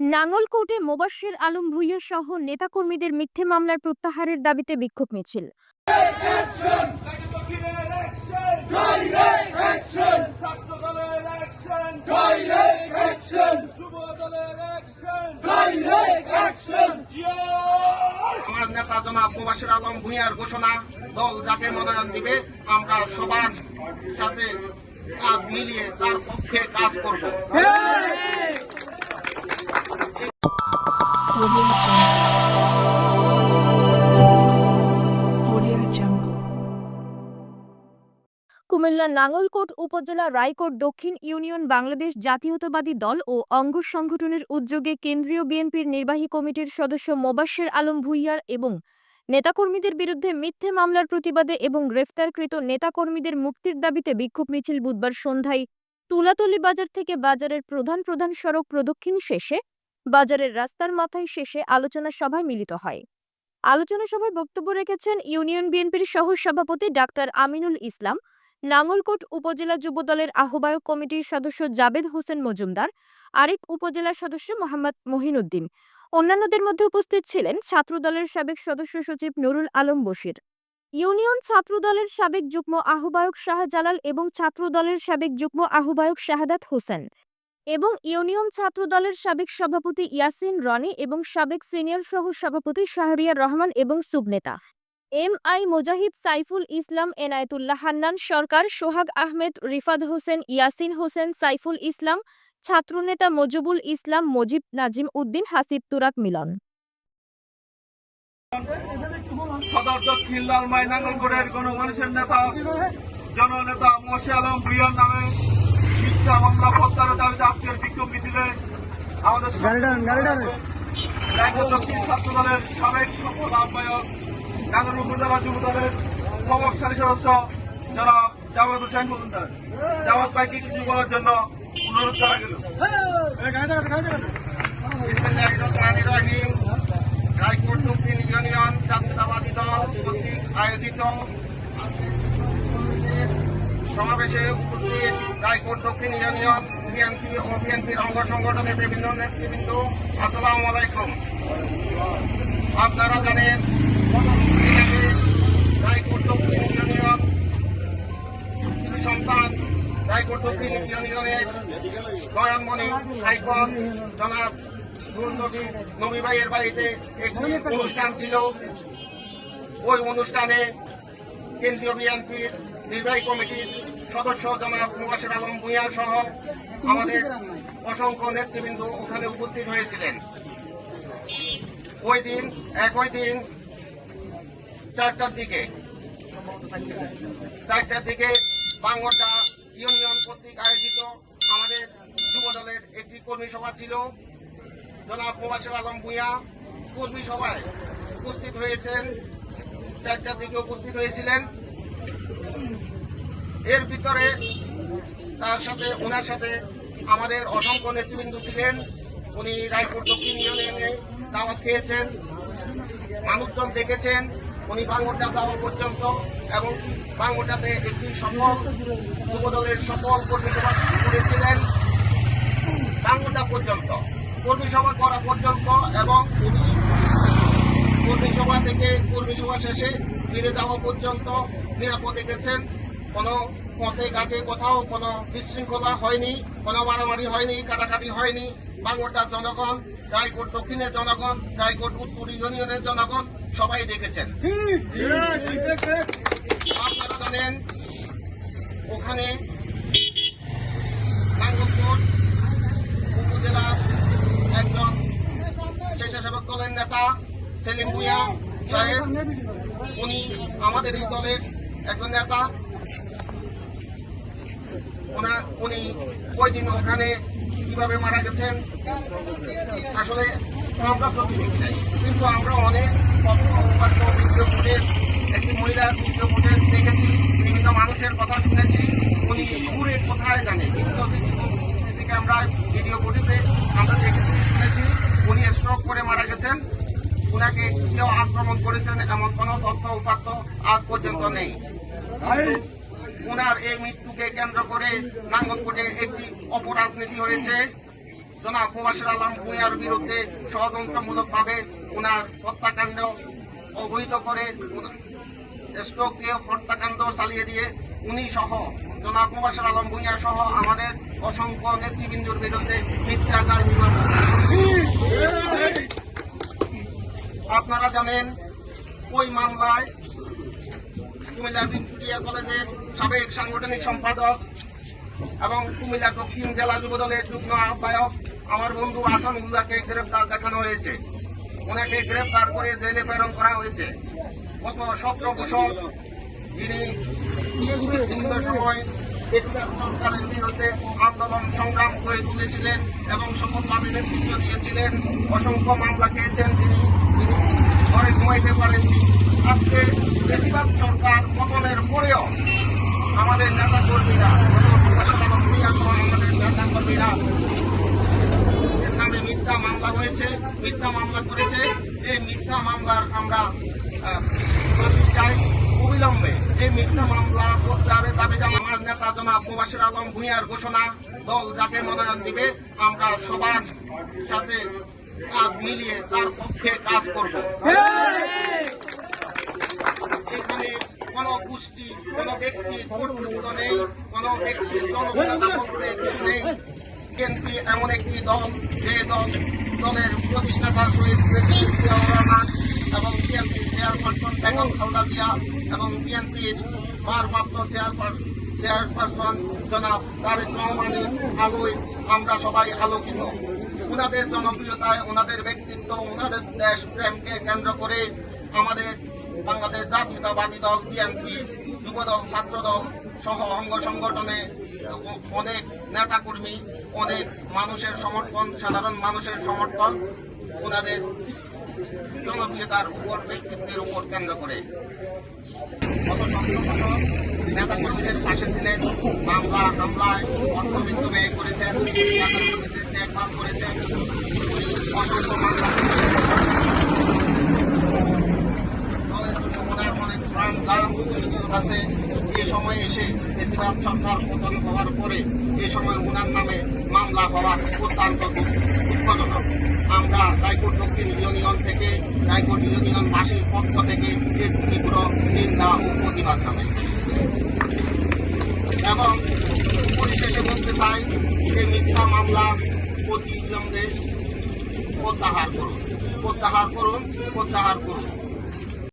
নাঙ্গলকোটে মোবাশ্বের আলম ভুইয়া সহ নেতাকর্মীদের মিথ্যে মামলার প্রত্যাহারের দাবিতে বিক্ষোভ মিছিল দক্ষিণের অ্যাকশন ডাইরেক্ট অ্যাকশন ছাত্র দলের অ্যাকশন ডাইরেক্ট অ্যাকশন যুব দলের অ্যাকশন ডাইরেক্ট অ্যাকশন আমার নেতা জনাব মুবাসির আলম ভূঁইয়ার ঘোষণা দল যাকে মনোনয়ন দিবে আমরা সবার সাথে কাজ মিলিয়ে তার পক্ষে কাজ করব. কুমিল্লা নাঙ্গলকোট উপজেলা রায়কোট দক্ষিণ ইউনিয়ন বাংলাদেশ জাতীয়তাবাদী দল ও অঙ্গ সংগঠনের উদ্যোগে কেন্দ্রীয় বিএনপির নির্বাহী কমিটির সদস্য মোবাশ্বের আলম ভুইয়ার এবং নেতাকর্মীদের বিরুদ্ধে মিথ্যে মামলার প্রতিবাদে এবং গ্রেফতারকৃত নেতাকর্মীদের মুক্তির দাবিতে বিক্ষোভ মিছিল বুধবার সন্ধ্যায় তুলাতলি বাজার থেকে বাজারের প্রধান প্রধান সড়ক প্রদক্ষিণ শেষে বাজারের রাস্তার মাথায় শেষে আলোচনা সভায় মিলিত হয়। আলোচনা সভায় বক্তব্য রেখেছেন ইউনিয়ন বিএনপির সহ সভাপতি ডাক্তার আমিনুল ইসলাম, নাঙ্গলকোট উপজেলা যুবদলের আহ্বায়ক কমিটির সদস্য জাবেদ হোসেন মজুমদার, আরেক উপজেলা সদস্য মোহাম্মদ মহিনুদ্দিন। অন্যান্যদের মধ্যে উপস্থিত ছিলেন ছাত্রদলের সাবেক সদস্য সচিব নুরুল আলম বশির। ইউনিয়ন ছাত্রদলের সাবেক যুগ্ম আহ্বায়ক শাহজালাল এবং ছাত্রদলের সাবেক যুগ্ম আহ্বায়ক শাহাদাত হোসেন। এবং ইউনিয়ন ছাত্রদলের সাবেক সভাপতি ইয়াসিন রনি এবং সাবেক সিনিয়র সহ সভাপতি শাহরিয়ার রহমান এবং সুবনেতা। এম আই মোজাহিদ, সাইফুল ইসলাম, এনায়েতুল্লাহ হান্নান সরকার, সোহাগ আহমেদ রিফাদ হোসেন, ইয়াসিন হোসেন, সাইফুল ইসলাম, ছাত্রনেতা মজিবুল ইসলাম, মজিব নাজিম উদ্দিন, হাসিব তুরাক মিলন। সদর দক্ষিণ গণমানুষের নেতা, জননেতা মশি আলম ভুইয়ার নামে মিথ্যা মামলা প্রত্যাহারের দাবিতে আজকের বিক্ষোভ মিছিলে আমাদের দক্ষিণ ছাত্র দলের সাবেক সফল আহ্বায়ক নাঙ্গল উপজেলা যুব দলের প্রভাবশালী সদস্য যারা জামাত হোসেন মজুমদার জামাত ভাইকে কিছু বলার জন্য অনুরোধ করা গেল রায়পুর দক্ষিণ ইউনিয়ন জাতীয়তাবাদী দল কর্তৃক আয়োজিত সমাবেশে উপস্থিত রায়পুর দক্ষিণ ইউনিয়ন বিএনপি ও বিএনপির অঙ্গ সংগঠনের বিভিন্ন নেতৃবৃন্দ, আসসালামু আলাইকুম। আপনারা জানেন রায়পুর দক্ষিণ ইউনিয়ন সন্তান, রায়পুর দক্ষিণ ইউনিয়নের নয়নমণি হাইকোর্ট, জনাব নবী বাড়িতে একটি অনুষ্ঠান ছিল। ওই অনুষ্ঠানে কেন্দ্রীয় বিএনপির নির্বাহী কমিটির সদস্য জনাব মুবাসির আলম ভূঁইয়া সহ আমাদের অসংখ্য নেতৃবৃন্দ ওখানে উপস্থিত হয়েছিলেন। ওই দিন, একই দিন, চারটার দিকে চারটার দিকে বাংলা ইউনিয়ন কর্তৃক আয়োজিত আমাদের যুব দলের একটি কর্মী সভা ছিল। জনাব মুবাসির আলম ভূঁইয়া কর্মী সভায় উপস্থিত হয়েছেন, চারটার দিকে উপস্থিত হয়েছিলেন। এর ভিতরে তার সাথে, ওনার সাথে আমাদের অসংখ্য নেতৃবৃন্দ ছিলেন। উনি রায়পুর দক্ষিণ ইউনিয়নে দাওয়াত খেয়েছেন, মানুষজন দেখেছেন। উনি বাংলাটা যাওয়া পর্যন্ত এবং বাংলাটাতে একটি সফল যুবদলের সফল কর্মী সভা করেছিলেন। বাংলাটা পর্যন্ত, কর্মী সভা করা পর্যন্ত এবং উনি কর্মী সভা থেকে কর্মী সভা শেষে ফিরে যাওয়া পর্যন্ত নিরাপদে গেছেন। কোনো পথে ঘাটে কোথাও কোনো বিশৃঙ্খলা হয়নি কোনো মারামারি হয়নি কাটাকাটি হয়নি। বাংলাটার জনগণ রায়কোট দক্ষিণের জনগণ রায়কোট উত্তর ইউনিয়নের জনগণ সবাই দেখেছেন। আপনারা জানেন ওখানে নাঙ্গলকোট উপজেলার একজন স্বেচ্ছাসেবক দলের নেতা সেলিম ভুঁইয়া সাহেব। উনি আমাদের এই দলের একজন নেতা। উনি ওই দিন ওখানে কীভাবে মারা গেছেন? আসলে আমরা দেখি নাই, কিন্তু আমরা অনেক ভিডিও ফুটেজ, একটি মহিলার ভিডিও ফুটেজ দেখেছি, বিভিন্ন মানুষের কথা শুনেছি, উনি দূরে কোথায় জানে, বিভিন্ন সিসি ক্যামেরায় ভিডিও ফুটেজে আমরা দেখেছি, শুনেছি, উনি স্ট্রোক করে মারা গেছেন, উনাকে কেউ আক্রমণ করেছেন, এমন কোনো তথ্য উপাত্ত আজ পর্যন্ত নেই। ওনার এই মৃত্যুকে কেন্দ্র করে নাঙ্গলকোটে একটি অপরাজনীতি হয়েছে। জনাব মুবাসির আলম ভূঁইয়ার বিরুদ্ধে ষড়যন্ত্রমূলকভাবে ওনার হত্যাকাণ্ড অবহিত করে উনা- হত্যাকাণ্ড চালিয়ে দিয়ে উনি সহ জনাব মুবাসির আলম ভূঁইয়া সহ আমাদের অসংখ্য নেতৃবৃন্দুর বিরুদ্ধে মিথ্যাচার আপনারা জানেন ওই মামলায় কুমিল্লা ভিক্টোরিয়া কলেজের সাবেক সাংগঠনিক সম্পাদক এবং কুমিল্লা দক্ষিণ জেলা যুবদলের যুগ্ম আহ্বায়ক আমার বন্ধু আসান আসানুল্লাহকে গ্রেপ্তার দেখানো হয়েছে। ওনাকে গ্রেপ্তার করে জেলে প্রেরণ করা হয়েছে। গত সতেরো বছর যিনি বিভিন্ন সময় সরকারের বিরুদ্ধে আন্দোলন সংগ্রাম করে তুলেছিলেন এবং সফলভাবে নেতৃত্ব দিয়েছিলেন, অসংখ্য মামলা খেয়েছেন তিনি। তিনি ঘরে ঘুমাইতে পারেননি। আজকে বেশিরভাগ সরকার পতনের পরেও আমাদের নেতা কর্মীরা আমাদের নামে মিথ্যা মামলা হয়েছে, মিথ্যা মামলা করেছে। এই মিথ্যা মামলার আমরা মিথ্যা মামলা দাবি নেতা মুবাসির আলম ঘোষণা, দল যাকে মনোনয়ন দিবে, আমরা সবার সাথে মিলিয়ে তার পক্ষে কাজ করব। গোষ্ঠী, কোন ব্যক্তির কর্তৃত্ব নেই, কোন ব্যক্তির জনপ্রিয়তা কিছু নেই। বিএনপি এমন একটি দল, যে দল, দলের প্রতিষ্ঠাতা শহীদ এবং বিএনপি চেয়ারপারসন বেগম খালদা জিয়া এবং বিএনপির ভারপ্রাপ্ত চেয়ারপারসন চেয়ারপারসন জনাব তারেক রহমানের আলোয় আমরা সবাই আলোকিত। ওনাদের জনপ্রিয়তায় ওনাদের ব্যক্তিত্ব ওনাদের দেশ প্রেমকে কেন্দ্র করে আমাদের বাংলাদেশ জাতীয়তাবাদী দল, বিএনপি, যুবদল, ছাত্রদল সহ অঙ্গ সংগঠনে অনেক নেতাকর্মী, অনেক মানুষের সমর্থন সাধারণ মানুষের সমর্থন ওনাদের জনপ্রিয়তার উপর, ব্যক্তিত্বের উপর কেন্দ্র করে। নেতাকর্মীদের পাশে ছিলেন, মামলা, হামলায় অর্থবিত্ত ব্যয় করেছেন, নেতাকর্মীদের দেখভাল করেছেন। অসংখ্য মামলা দলের জন্য ওনার অনেক প্রাণ দাম আছে এ সময় এসে বেশিরভাগ সরকার পতন হওয়ার পরে এ সময় ওনার নামে মামলা হওয়া অত্যন্ত দুঃখ- দুঃখজনক। আমরা রায়কোট দক্ষিণ ইউনিয়ন থেকে রায়কোট ইউনিয়নবাসীর পক্ষ থেকে এর তীব্র নিন্দা ও প্রতিবাদ জানাই। এবং পরিশেষে বলতে চাই যে মিথ্যা মামলা অতি বিলম্বে প্রত্যাহার করুন। প্রত্যাহার করুন প্রত্যাহার করুন।